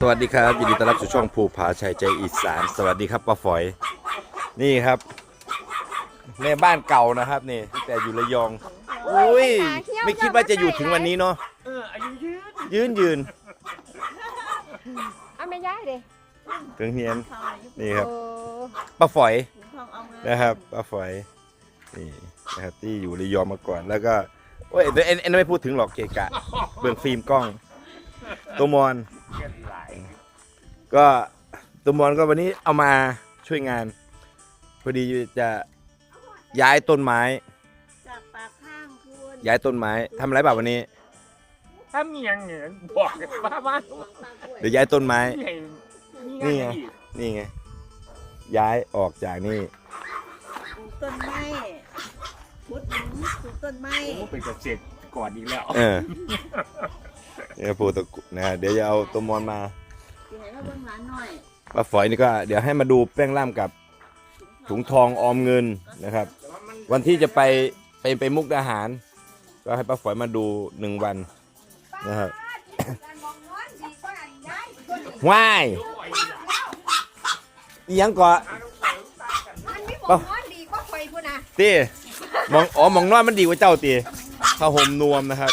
สวัสดีครับยินดีต้อนรับสู่ช่องภูผาชัยใจอีสานสวัสดีครับป้าฝอย นี่ครับในบ้านเก่านะครับนี่ตั้งแต่อยู่ระยองอุ้ยไม่คิดว่าจะอยู่ถึงวันนี้เนาะเอออายุยืนยืนยืนเอาไม่ย้ายเด้ถึงเฮียนนี่ครับโอ้ป้าฝอยนะครับป้าฝอยนี่นะครับที่อยู่ระยองมาก่อนแล้วก็โอ้ยเดี๋ยวเอ็นเอ็นไม่พูดถึงหรอกเกะกะเบื้องฟิล์มกล้องตัวมอนเกินหลาย ก็ตัวมอนก็วันนี้เอามาช่วยงาน พอดีจะย้ายต้นไม้ จากปากข้างคุณย้ายต้นไม้ทำอะไรแบบวันนี้ ถ้ามีอย่างเงี้ยบอกกันบ้าบ้านเดี๋ยวย้ายต้นไม้ นี่นี่ไง นี่ไง ย้ายออกจากนี่ ปลูกต้นไม้พุดหนุนปลูกต้นไม้โอ้เป็นเกษตรก่อนอีกแล้ว เออเนี่ยปูตะกุนะฮะเดี๋ยวจะเอาตัวมอนมาที่ไหนก็เบิ่งหลานหน่อยปลาฝอยนี่ก็เดี๋ยวให้มาดูแป้งล่ามกับถุงทองออมเงินนะครับ วันที่จะไปไปไปมุกดาหาร ก็ให้ป้าฝอยมาดูหนึ่งวันนะครับว้ายอีหยังก่อมันไม่บอกนอนดีก็ไฟพุ่นนะตีมองอ๋อมองนอนมันดีกว่าเจ้าตีผ้าห่มนวมนะครับ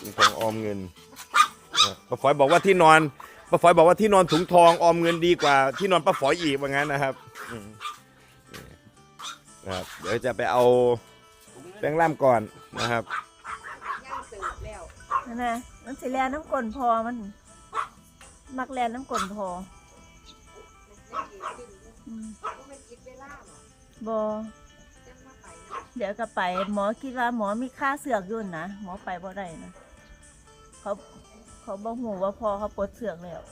ถุงทองออมเงินนะ ป้าฝอยบอกว่าที่นอนป้าฝอยบอกว่าที่นอนถุงทองออมเงินดีกว่า ที่นอนป้าฝอยอีกว่างั้นนะครับอืมนะครับ เดี๋ยวจะไปเอาแป้งล่ามก่อนนะครับ ย่างตื่นแล้วนั่นนะมันสิแลน้ำกลนพอมัน มักแลน้ำกลนพออืมมันคิดเวลาหรอบอจังมาไปเดี๋ยวก็ไป หมอคิดว่าหมอมีค่าเสือกอยุ่นนะหมอไปบ่ได้นะเขา เขาบอกหูว่าพอเขาปลดเสือกแล้ว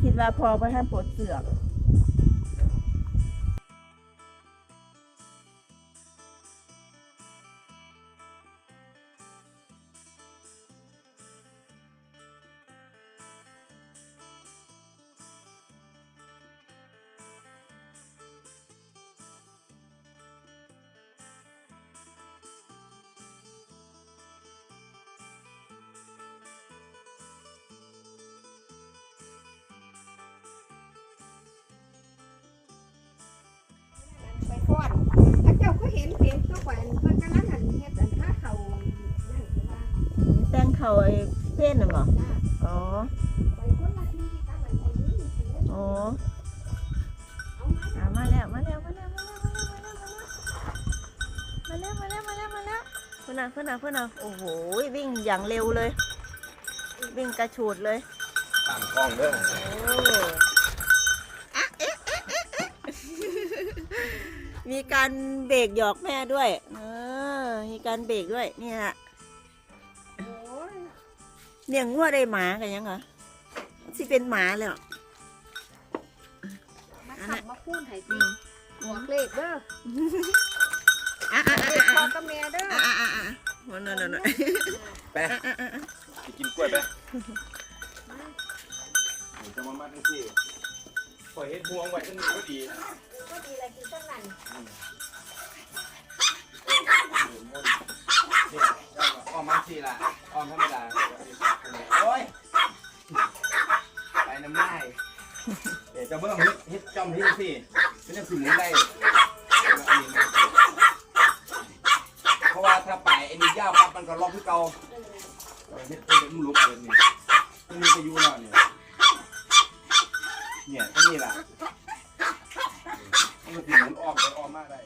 คิดว่าพอไปท่านปลดเสือก ถ้าเจ้าก็เห็นเห็นตัวแขวนเพิ่นกำลังหันเฮ็ดอันท่าเขานั่นคือว่าแต่งเขาไอ้เพ่นน่ะบ่จ้าอ๋อ ไปคนละที่กับอันนี้อ๋อเอามาอะมาแล้วมาแล้วมาแล้วมาแล้วมาแล้วมาแล้วมาแล้วมาแล้วเพื่อนน่ะเพื่อนน่ะเพื่อนน่ะโอ้โหวิ่งอย่างเร็วเลย วิ่งกระฉูดเลย ตามกล้องเด้อโอ้ มีการเบรกหยอกแม่ด้วย เออ มีการเบรกด้วยเนี่ยโอ้ยเลี้ยงงัวได้หมากันยังเหรอสิเป็นหมาเลยเหรอมาขับมาคูนให้สิหัวเลขเด้ออะอะเลขพ่อกับแม่เด้ออะอะอะอะนั่นนั่นนั่นไปไปกินกล้วยไปจะมามัดทั้งสี่ ปล่อยเฮ็ดพวงไว้ทั้งนี้ก็ดีก็ดีละกินตั้งนั้นนี่ออมมาสี่ละออมธรรมดาโอ้ยไปน้ำลายเดี๋ยวจะเบิ่งเฮ็ดเฮ็ดจอมเฮ็ดสิเป็นจังสิหมุนได้เพราะว่าถ้าไปไอ้นี่ยาวปั๊บมันก็ล็อกที่เก่าเฮ็ดเป็นมันลุกเลยนี่มันมีประโยชน์แล้วเนี่ย เนี่ยก็นี่แหละมันก็สิหมุนออกไปออกมาได้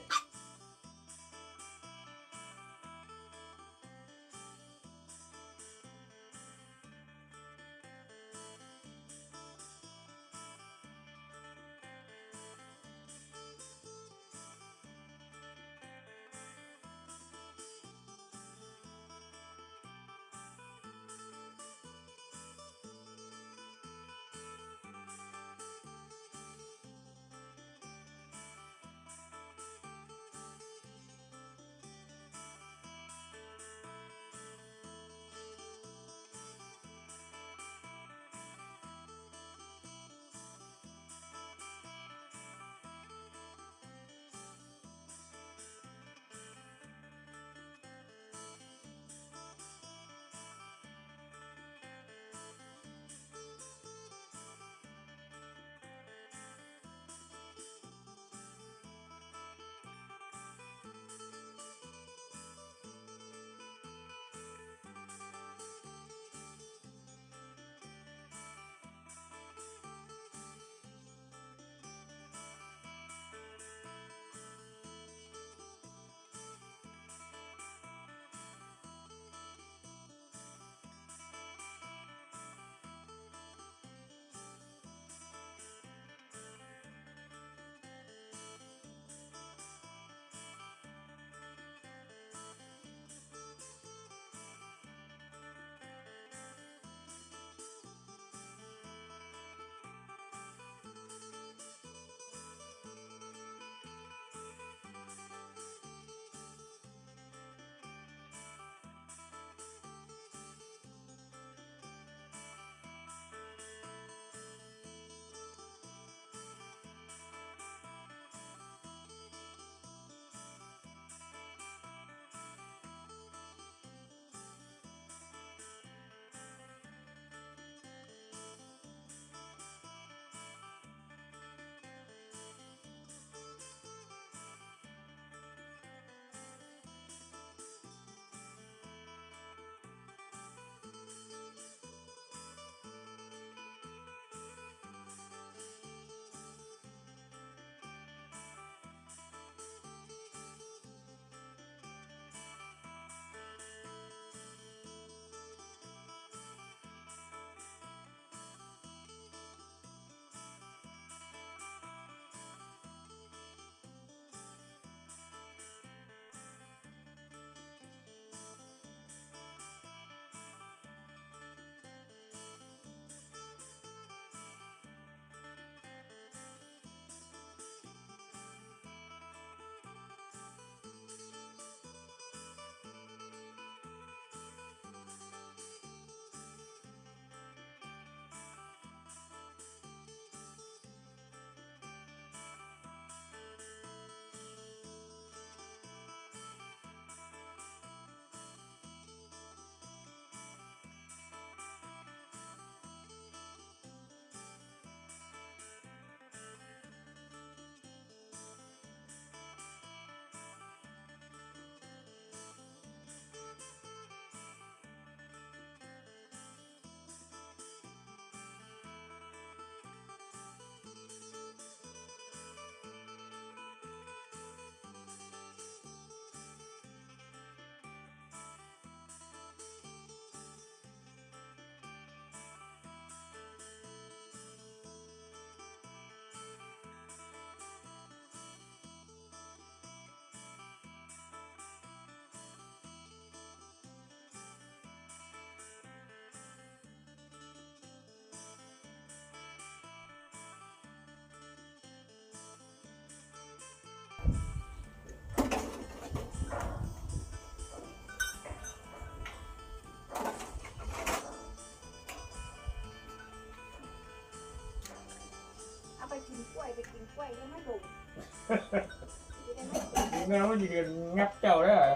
แม่ว่ายืนงับเจ้าได้เหรอ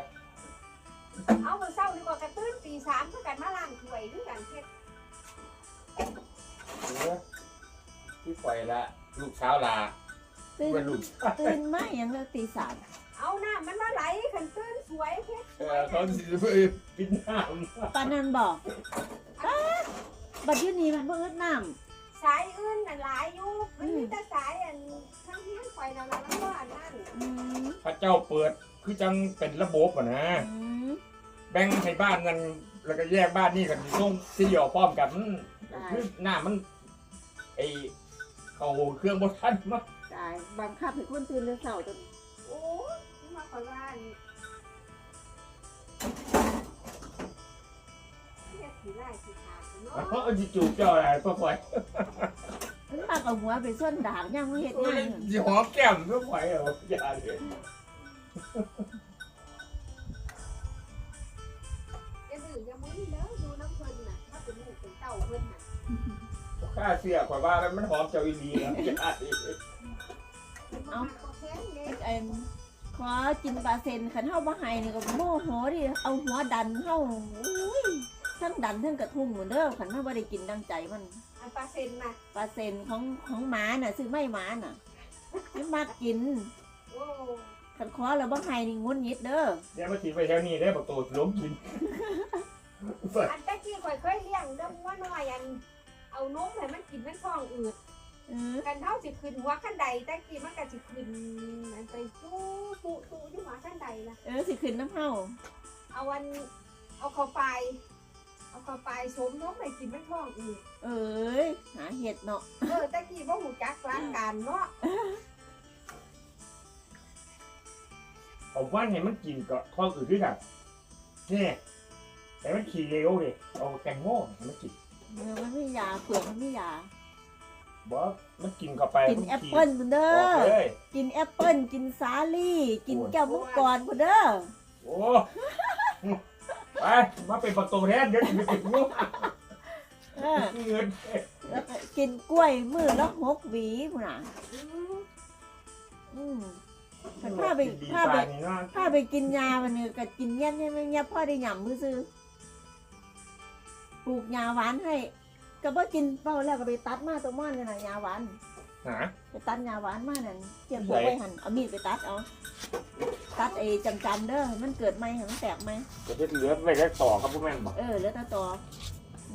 เอามาเศร้าดีกว่ากระตื้นตีสามเพื่อกันมาล้างถ้วยด้วยกันเฮ็ดที่ปล่อยละลูกเช้าลาตื่นเป็นลูกตื่นมาอย่างเราตีสามเอาน้ำมันมาไหลขันตื้นสวยเฮ็ดเออเขาสิไปปิดน้ปานนันบอกอ๊าดบัดอยุนี้มันเบิ่งน้ สายอื่นน่ะหลายอยู่มันมีแต่สายอันทั้งเฮียนไฟนั่นแล้วก็อันนั้นำอืมำพระเจ้าเปิดคือจังเป็นระบบอะนะ อืมแบ่งให้บ้านนั้นแล้วก็แยกบ้านนี่กันส่งที่หยอพร้อมกันคือหน้ามันไอเขาเครื่องบดทันมั้งตายบังคับให้คนตื่นแต่เช้าจนโอ้ยนี่มาคอยว่า สีไล่สีขาวเนาะเพราะจิจูบเจ้าอะไรก็ปล่อยมันมากับหัวไปส้นดากย่างไม่เห็ดงานอยู่สิหอมแก้มก็ปล่อยเหรออย่าเลยอย่าดื้ออย่ามึนเด้อดูน้ำเพิ่นน่ะถ้าเป็นลูกเป็นเต้าเพิ่นน่ะข้าเสียข่อยว่าแล้วมันหอมเจ้าอีหลีนะอย่าเลยมันมาก็แข็งเด้เอ็นขอกินปลาเซนขันเฮาบ่ให้นี่ก็โมโหดิเอาหัวดันเฮาอุ้ย ทั้งดันทั้งกระทุ่มเหมือนเด้อขันเฮาบ่ได้กินดังใจมันอันปลาเซ็นน่ะปลาเซนของของหมาน่ะซื้อไม่หมาน่ะไม่มากินโอ้ขันขอแล้วบ่ให้นี่งุนยิดเด้อเดี๋ยวมาถีไปแถวนี้ได้บอกโตล้มกินอันตะกี้ข่อยเคยเลี้ยงเด้อว่าน้อยอัน เอานมให้มันกินมันท้องอืดเออกันเท่าสิขึ้นหัวขั้นใดตะกี้มันก็สิขึ้นอันไปตู้ตู้ตู้อยู่หัวขั้นใดนะเออสิขึ้นน้ำเฮาเอาวันเอาเข้าไป เอาเข้าไปสมนมให้กินมันท้องอืดเอ้ยหาเห็ดเนาะเออตะกี้บ่หูจักล้างการเนาะเอาว่านให้มันกินก็ท้องอืดด้วยกันนี่แต่มันขี่เร็วเลยเอาแตงโมให้มันกินเออมันไม่ยาเปลือกมันไม่ยา บอกมันกินเข้าไปกินมัแอปขี่เปิ้ลพุ่นเด้ออกอเลยกินแอปเปิ้ลกินสาลี่ กินแก้วมังกรพุ่นเด้อโอ้ ไปมาเป็นประตูแทนเดี๋ยวจะไปติดงูเออเงินแล้วก็กินกล้วยมือละหกหวีพุ่นน่ะอืมอืมถ้าไปดีถ้าไปไปนี่เนาะถ้าไปกินยามันเนี่ยก็กินเงี้ยเนี่ยเงี้ยพ่อได้หยำมือซื้อปลูกยาหวานให้ ก็บ่กินเป้าแล้วก็ไปตัดมาตัวม่อนกันนะยาหวาน หา ไปตัดยาหวานมานั่นเจียมพวกไว้หันเอามีดไปตัดเอาตัดไอ้จำจำๆเด้อให้มันเกิดไหมให้มันแตกไหมจะเฮ็ดเหลือไปแค่ต่อครับพวกแม่นบอกเออแล้วตาต่อ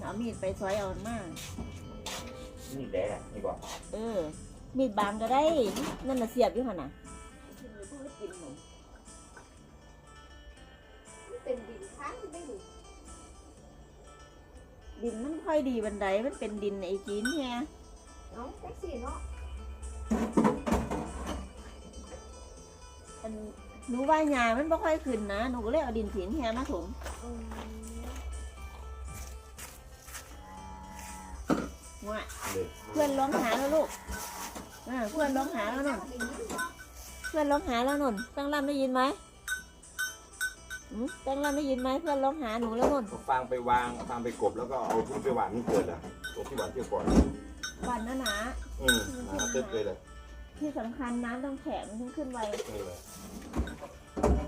เอามีดไปซอยเอามานี่แดงนี่บอกเออ มีดบางก็ได้ นั่นน่ะเสียบอยู่หั่นน่ะกินเลยพูดกินหนูมันเป็นดินค้างได้นี่ดินมันค่อยดีบันไดมันเป็นดินไอ้จีนแฮเนาะจังซี่เนาะ อันหนูว่าหญ้ามันบ่ค่อยขึ้นนะ หนูก็เลยเอาดินถีนแฮมาถมว่าเพื่อนร้องหาแล้วลูกอ่าเพื่อนร้องหาแล้วนุ่นเอาอย่างนี้เนาะเพื่อนร้องหาแล้วนนตั้งลำได้ยินไหมอืมตั้งลำได้ยินไหมเพื่อนร้องหาหนูแล้วนนเอาฟางไปวางฟางไปกบแล้วก็เอาทุ่ไปหวานมันเกิดอะตรงที่หวานเที่ยวก่อน วันนะนะอืมหาเต็มเลยเลยที่สำคัญน้ำต้องแข็งถึงขึ้นไวเออ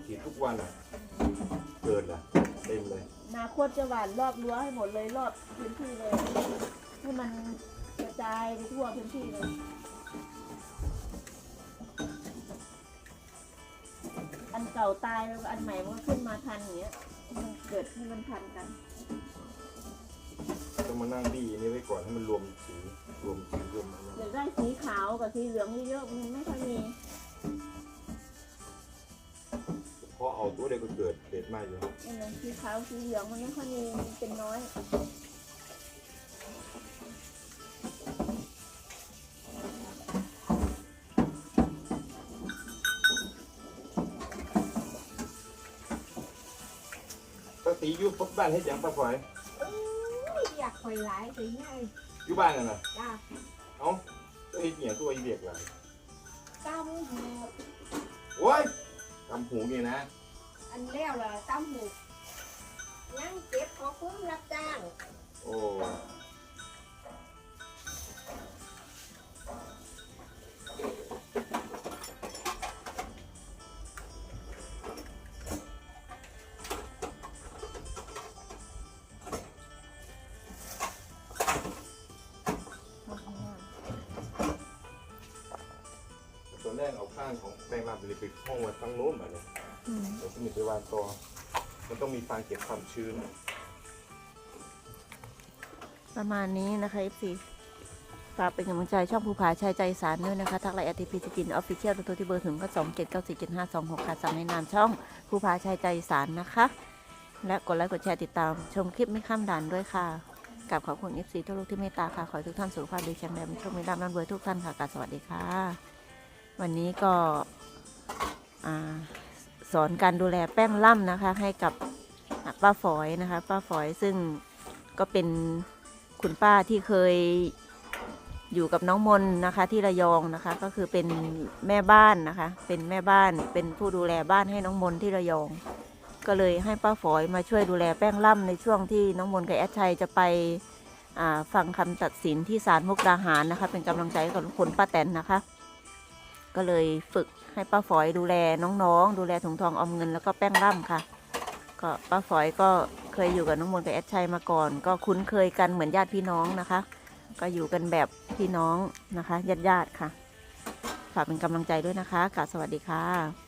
ฉีดทุกวันอะ เกิดอะเต็มเลย นาคตจะหวานรอบรั้วให้หมดเลยรอบพื้นที่เลย ให้มันกระจายไปทั่วพื้นที่เลย อันเก่าตายแล้วอันใหม่มันก็ขึ้นมาทันอย่างเงี้ย มันเกิดให้มันทันกันต้อง มานั่งดีอันนี้ไว้ก่อนให้มันรวมสีรวมสีรวมอะไรอยากได้สีขาวกับสีเหลืองเยอะๆมันไม่ค่อยมีพอเอาตัวเดียวก็เกิดเด็ดมากเลยนั่นแหละสีขาวสีเหลืองมันไม่ค่อยมีมันเป็นน้อยปกติอยู่พบบ้านให้ยังปลาฝอย อุ้ยอยากคอยหลายสิไงอยู่บ้านน่ะนะจ้าเอ้าตัวเฮ็ดเนี่ยตัวอีเบียกล่ะตำหูโอ้ยกำหูนี่นะอันแล้วล่ะตำหูยังเก็บขอคุ้มรับจ้าง โอ้างของแป้งลาบเลยไปห้องไว้ตั้งโน้นแบบนี้อืมเดี๋ยวจะมีไปวางตัวมันต้องมีฟางเก็บความชื้น ประมาณนี้นะคะ FC ฝากเป็นกำลังใจช่องภูผาชายใจสารด้วยนะคะ ทักไลน์อทีพีสกินออฟฟิเชียลตัวที่เบอร์ถึงก็สองเจ็ดเก้าสี่เจ็ดห้าสองหกค่ะสั่งในนามช่องภูผาชายใจสารนะคะ และกดไลค์กดแชร์ติดตาม ชมคลิปไม่ข้ามด่านด้วยค่ะกับขอบคุณ FC ทุกลูกที่เมตตาค่ะ ขอให้ทุกท่านสุขภาพดีแข็งแรงมีโชคมีลาภร่ำรวยทุกท่านค่ะกราบสวัสดีค่ะ วันนี้ก็สอนการดูแลแป้งล่ำนะคะ ให้กับป้าฝอยนะคะ ป้าฝอยซึ่งก็เป็นคุณป้าที่เคยอยู่กับน้องมนนะคะ ที่ระยองนะคะ ก็คือเป็นแม่บ้านนะคะ เป็นแม่บ้านเป็นผู้ดูแลบ้านให้น้องมนที่ระยอง ก็เลยให้ป้าฝอยมาช่วยดูแลแป้งล่ำในช่วงที่น้องมนกับแอดชัยจะไปฟังคำตัดสินที่ศาลมุกดาหารนะคะ เป็นกำลังใจกับทุกคนป้าแตนนะคะ ก็เลยฝึกให้ป้าฝอยดูแลน้องๆ ดูแลถุงทองออมเงินแล้วก็แป้งร่ำค่ะ ก็ป้าฝอยก็เคยอยู่กับน้องมนกับแอดชัยมาก่อน ก็คุ้นเคยกันเหมือนญาติพี่น้องนะคะ ก็อยู่กันแบบพี่น้องนะคะญาติๆค่ะฝากเป็นกำลังใจด้วยนะคะกราบสวัสดีค่ะ